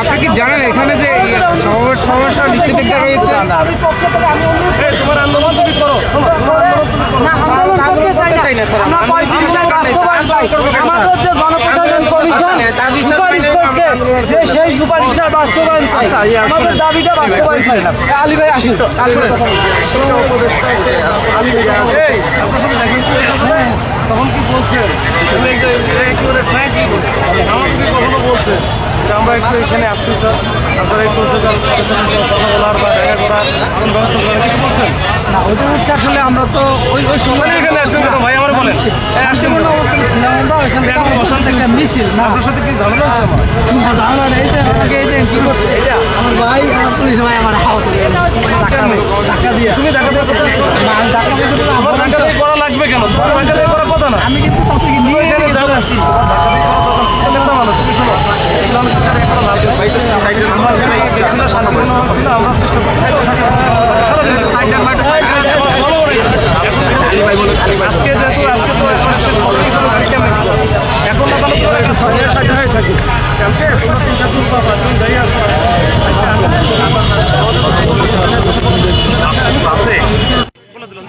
আপনি কি জানেন এখানে যে এই নিষেধাজ্ঞা রয়েছে। আমরা পঁয়ত্রিশটার বাস্তবায়ন চাই। আমাদের যে গণপ্রজাতন্ত্র কমিশন সুপারিশ করছে যে সেই সুপারিশটার বাস্তবায়ন আমাদের দাবিটা বাস্তবায়ন চাই। না আলী ভাই আসুন। এখানে? তখন কি বলছেন তুমি একটু একেবারে ফ্র্যাঙ্কলি বলুন আমাকে কি কখনো বলছেন যে আমরা একটু এখানে আসছি স্যার। আপনারা একটু কথা বলার বা দেখা করার কোন ব্যবস্থা করার কিছু বলছেন? না ওটা হচ্ছে আসলে আমরা তো ওই ওই সময় এখানে আসছেন কেন ভাই? আমার বলেন। এই আসতে অবস্থানে ছিলাম আমরা এখান এখন অশান্তি একটা মিছিল না। আপনার সাথে কি ঝামেলা হচ্ছে আমার? ধারণা নেই আমাকে এই যে কি করছে এটা আমার ভাই আমার পুলিশ ভাই আমার হাওয়া করে টাকা দিয়ে তুমি করতে? না, আমি টাকা দিয়ে আমার টাকা দিয়ে করা লাগবে কেন? তোমার টাকা দিয়ে কথা না। আমি কিন্তু নিয়ে এখানে এখানে যাও আসছি নেতা মানুষ তুমি শোনো এগুলো আমি সরকারে এখনও লাভ দিই। আমরা এখানে গেছি না, শান্তিপূর্ণ হচ্ছি না, আমরা চেষ্টা করছি। আজকে যেহেতু আজকে তো এখন শেষ পর্যন্ত কোনো গাড়ি কেমন ছিল? এখন না একটা সরকারের সাইডে হয়ে থাকি। কালকে তোমরা তিন চারজন বা পাঁচজন যাই আসো।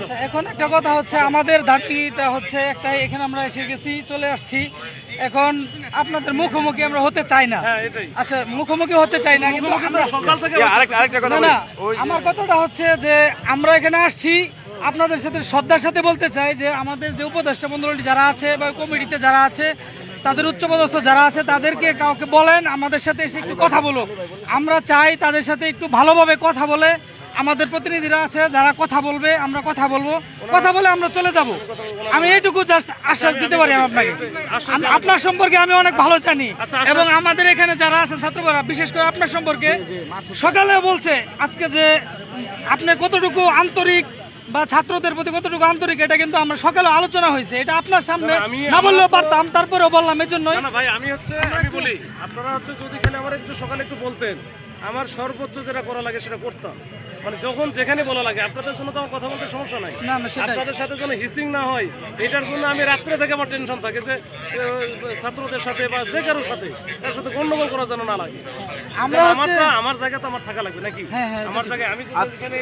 আচ্ছা, এখন একটা কথা হচ্ছে আমাদের দাবিটা হচ্ছে একটা এখানে আমরা এসে গেছি চলে আসছি। এখন আপনাদের মুখোমুখি আমরা হতে চাই না। হ্যাঁ, আচ্ছা মুখোমুখি হতে চাই না কিন্তু কিন্তু আমরা- সকাল থেকে না না আমার কথাটা হচ্ছে যে আমরা এখানে আসছি আপনাদের সাথে শ্রদ্ধার সাথে বলতে চাই যে আমাদের যে উপদেষ্টা মন্ডলী যারা আছে বা কমিটিতে যারা আছে তাদের উচ্চপদস্থ যারা আছে তাদেরকে কাউকে বলেন আমাদের সাথে এসে একটু কথা বলো আমরা চাই তাদের সাথে একটু ভালোভাবে কথা বলে আমাদের প্রতিনিধিরা আছে যারা কথা বলবে আমরা কথা বলব। কথা বলে আমরা চলে যাব। আমি এইটুকু জাস্ট আশ্বাস দিতে পারি আপনাকে। আম- আপনার সম্পর্কে আমি অনেক ভালো জানি। আচ্ছা, এবং আমাদের এখানে যারা আছে ছাত্ররা বিশেষ করে আপনার সম্পর্কে সকালে বলছে আজকে যে আপনি কতটুকু আন্তরিক বা ছাত্রদের প্রতি কতটুকু আন্তরিক এটা কিন্তু আমরা সকালে আলোচনা হয়েছে। এটা আপনার সামনে না, বললেও পারতাম তারপরেও বললাম এর না ভাই আমি হচ্ছে আমি বলি আপনারা হচ্ছে যদি খেলে আমার একটু সকালে একটু বলতেন আমার সর্বোচ্চ যেটা করা লাগে সেটা করতাম। মানে যখন যেখানে বলা লাগে আপনাদের জন্য তো আমার কথা বলতে সমস্যা নাই। না, না, সেটাই। আপনাদের সাথে যেন হিসিং না হয় এটার জন্য আমি রাত্রে থেকে আমার টেনশন থাকে যে ছাত্রদের সাথে বা যে কারোর সাথে তার সাথে গন্ডগোল করা যেন না লাগে। আমরা আমার জায়গা তো আমার থাকা লাগবে নাকি? হ্যাঁ, হ্যাঁ, আমার জায়গায় আমি এখানে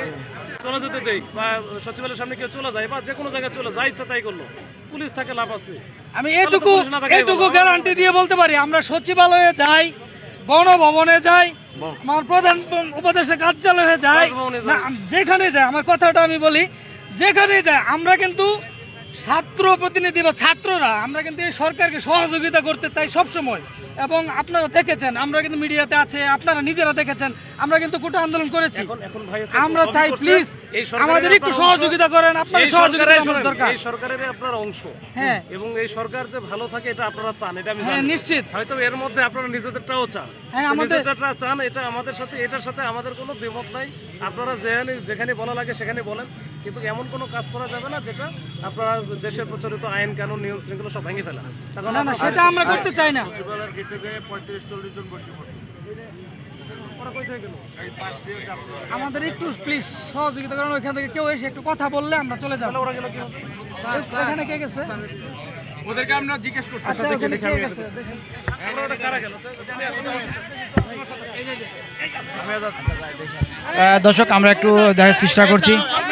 চলে যেতে দেই বা সচিবালয়ের সামনে কেউ চলে যায় বা যে কোনো জায়গায় চলে যা ইচ্ছা তাই করল। পুলিশ থাকে লাভ আছে। আমি এটুকু এটুকু গ্যারান্টি দিয়ে বলতে পারি আমরা সচিবালয়ে যাই গণভবনে যাই আমার প্রধান উপদেষ্টা কার্যালয়ে যাই। যেখানে যাই আমার কথাটা আমি বলি যেখানে যাই আমরা কিন্তু ছাত্র প্রতিনিধি বা ছাত্ররা আমরা কিন্তু এই সরকারকে সহযোগিতা করতে চাই সব সময় এবং আপনারা দেখেছেন আমরা কিন্তু মিডিয়াতে আছে আপনারা নিজেরা দেখেছেন আমরা কিন্তু কোটা আন্দোলন করেছি। আমরা চাই প্লিজ আমাদের একটু সহযোগিতা করেন আপনার সহযোগিতা দরকার। এই সরকারের আপনার অংশ। হ্যাঁ। এবং এই সরকার যে ভালো থাকে এটা আপনারা চান এটা আমি হ্যাঁ। নিশ্চিত। হয়তো এর মধ্যে আপনারা নিজেদেরটাও চান। হ্যাঁ, আমাদের- নিজেদেরটা চান এটা আমাদের সাথে এটার সাথে আমাদের কোনো দ্বিমত নাই। আপনারা যেখানে যেখানে বলা লাগে সেখানে বলেন। কিন্তু এমন কোনো কাজ করা যাবে না যেটা আপনারা দেশের প্রচলিত আইন কানুন নিয়ম শৃঙ্খলা সব ভেঙে ফেলা। না না সেটা আমরা করতে চাই না। সচিবালয়ের গেটে পঁয়ত্রিশ চল্লিশ জন বসে পড়ছে। আমাদের একটু প্লিজ সহযোগিতা করেন ওইখান থেকে কেউ এসে একটু কথা বললে আমরা চলে যাব। ওরা গেল কি হবে? ওখানে কে গেছে? ওদেরকে আমরা জিজ্ঞেস করছি আচ্ছা ওখানে কে গেছে? দেখেন। ওরা ওটা কারা গেল? আহ, দর্শক আমরা একটু দেখার চেষ্টা করছি। এখানে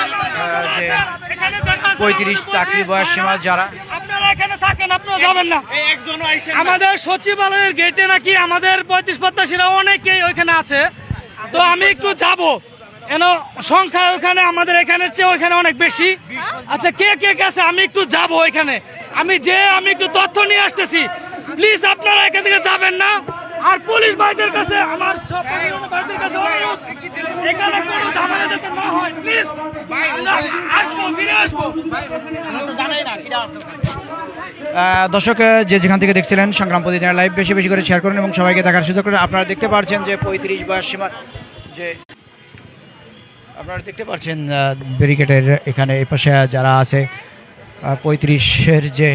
পঁয়ত্রিশ চাকরি বয়স সীমা যারা। আপনারা এখানে থাকেন আপনারা যাবেন না। আমাদের সচিবালয়ের গেটে নাকি আমাদের পঁয়ত্রিশ প্রত্যাশীরা অনেকেই ওইখানে আছে। তো আমি একটু যাব। এন সংখ্যা ওখানে আমাদের এখানের চেয়ে ওইখানে অনেক বেশি। আচ্ছা কে কে গেছে? আমি একটু যাব ওইখানে। আমি যে আমি একটু তথ্য নিয়ে আসতেছি। প্লিজ আপনারা এখান থেকে যাবেন না। আর পুলিশ ভাইদের কাছে আমার সব ভাইদের কাছে অনুরোধ। এখানে কোনো ঝামেলা যাতে না হয় প্লিজ আসব ফিরে আসব। দর্শক যে যেখান থেকে দেখছিলেন সংগ্রাম প্রতিদিনের লাইভ বেশি বেশি করে শেয়ার করুন এবং সবাইকে দেখার সুযোগ করুন আপনারা দেখতে পাচ্ছেন যে পঁয়ত্রিশ বয়স সীমা যে আপনারা দেখতে পাচ্ছেন ব্যারিকেডের এখানে এই পাশে যারা আছে পঁয়ত্রিশের যে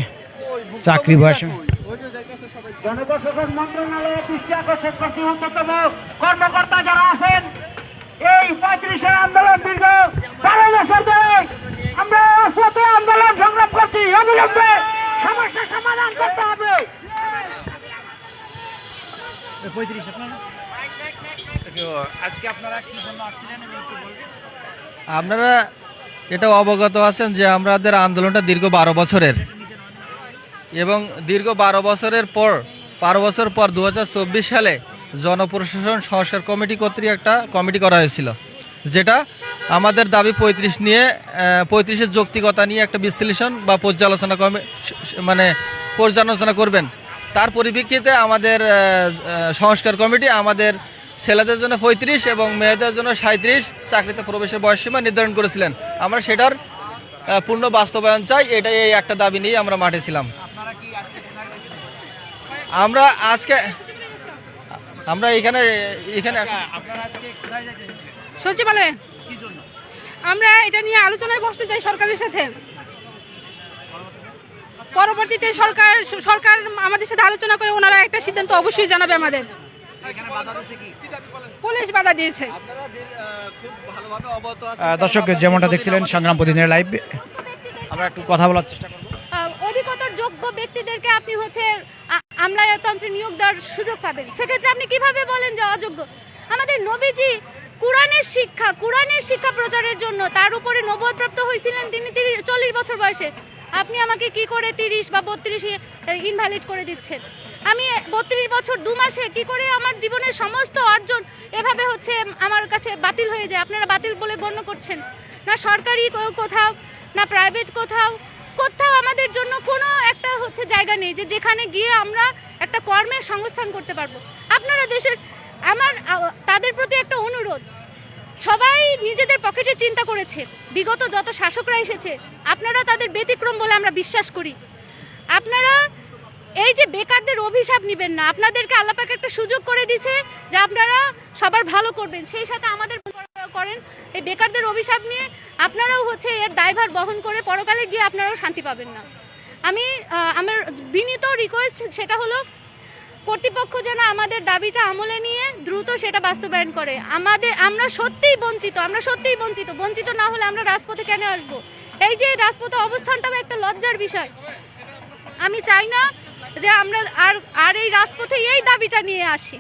চাকরি বয়স সীমা- জনপ্রশাসন মন্ত্রণালয়ের দৃষ্টি আকর্ষণ করছি কর্মকর্তা যারা আছেন এই পঁয়ত্রিশের আন্দোলন দীর্ঘ বারো বছর ধরে আমরা আন্দোলন সংগ্রাম করছি অবিলম্বে সমস্যা সমাধান করতে হবে। পঁয়ত্রিশ আপনারা? আজকে আপনারা কি জন্য আসছিলেন একটু বলবেন? আপনারা এটা অবগত আছেন যে আমাদের আন্দোলনটা দীর্ঘ বারো বছরের। এবং দীর্ঘ বারো বছরের পর বারো বছর পর দু হাজার চব্বিশ সালে জনপ্রশাসন সংস্কার কমিটি কর্তৃক একটা কমিটি করা হয়েছিল, যেটা আমাদের দাবি পঁয়ত্রিশ নিয়ে পঁয়ত্রিশের যৌক্তিকতা নিয়ে একটা বিশ্লেষণ বা পর্যালোচনা কমি মানে পর্যালোচনা করবেন। তার পরিপ্রেক্ষিতে আমাদের সংস্কার কমিটি আমাদের ছেলেদের জন্য পঁয়ত্রিশ এবং মেয়েদের জন্য সাঁত্রিশ চাকরিতে প্রবেশের বয়সসীমা নির্ধারণ করেছিলেন। আমরা সেটার পূর্ণ বাস্তবায়ন চাই, এটাই এই একটা দাবি নিয়ে আমরা মাঠে ছিলাম। আমরা আজকে আমরা এখানে এখানে আস- আপনারা আজকে কোথায় যাইতে চাইছিলেন? সচিবালয়ে। আমরা এটা নিয়ে আলোচনায় বসতে চাই সরকারের সাথে। পরবর্তীতে সরকার সরকার আমাদের সাথে আলোচনা করে ওনারা একটা সিদ্ধান্ত অবশ্যই জানাবে আমাদের। এখানে বাধা দিচ্ছে কি? পুলিশ বাধা দিয়েছে। আপনারা দীর- আহ, খুব ভালোভাবে অবগত আছেন আহ, দর্শক যেমনটা দেখছিলেন সংগ্রাম প্রতিদিনের লাইভ আমরা একটু কথা বলার চেষ্টা করব। অধিকতর যোগ্য ব্যক্তিদেরকে আপনি হচ্ছে আমলাতন্ত্রে নিয়োগ দেওয়ার সুযোগ পাবেন। সেক্ষেত্রে আপনি কীভাবে বলেন যে অযোগ্য? আমাদের নবীজি কোরআনের শিক্ষা কোরআনের শিক্ষা প্রচারের জন্য তার উপরে নবদপ্রাপ্ত হয়েছিলেন তিনি তিরিশ, চল্লিশ বছর বয়সে। আপনি আমাকে কি করে তিরিশ বা বত্রিশ ইনভ্যালিড করে দিচ্ছেন? আমি বত্রিশ বছর দু মাসে কি করে আমার জীবনের সমস্ত অর্জন এভাবে হচ্ছে আমার কাছে বাতিল হয়ে যায়? আপনারা বাতিল বলে গণ্য করছেন। না সরকারি কোথাও, না প্রাইভেট কোথাও কোথাও আমাদের জন্য কোনো একটা হচ্ছে জায়গা নেই যে যেখানে গিয়ে আমরা একটা কর্মের সংস্থান করতে পারব। আপনারা দেশের, আমার তাদের প্রতি একটা অনুরোধ। সবাই নিজেদের পকেটে চিন্তা করেছে। বিগত যত শাসকরা এসেছে, আপনারা তাদের ব্যতিক্রম বলে আমরা বিশ্বাস করি। আপনারা এই যে বেকারদের অভিশাপ নেবেন না, আপনাদেরকে আল্লাপাক একটা সুযোগ করে দিছে যে আপনারা সবার ভালো করবেন। সেই সাথে আমাদের করেন। এই বেকারদের অভিশাপ নিয়ে আপনারাও হচ্ছে এর দায়ভার বহন করে পরকালে গিয়ে আপনারাও শান্তি পাবেন না। আমি আমার বিনীত রিকোয়েস্ট সেটা হলো, কর্তৃপক্ষ যেন আমাদের দাবিটা আমলে নিয়ে দ্রুত সেটা বাস্তবায়ন করে। আমাদের, আমরা সত্যিই বঞ্চিত, আমরা সত্যিই বঞ্চিত। বঞ্চিত না হলে আমরা রাজপথে কেন আসব? এই যে রাজপথে অবস্থানটাও একটা লজ্জার বিষয়। আমি চাই না যে আমরা আর আর এই রাজপথে এই দাবিটা নিয়ে আসি।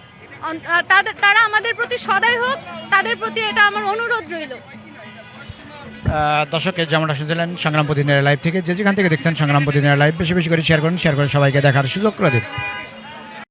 তাদের তারা আমাদের প্রতি সদয় হোক, তাদের প্রতি এটা আমার অনুরোধ রইল। দর্শকের যেমনটা শুনছিলেন সংগ্রাম প্রতিদিনের লাইভ থেকে, যে যেখান থেকে দেখছেন সংগ্রাম প্রতিদিনের লাইভ, বেশি বেশি করে শেয়ার করুন শেয়ার করে সবাইকে দেখার সুযোগ করে দিন।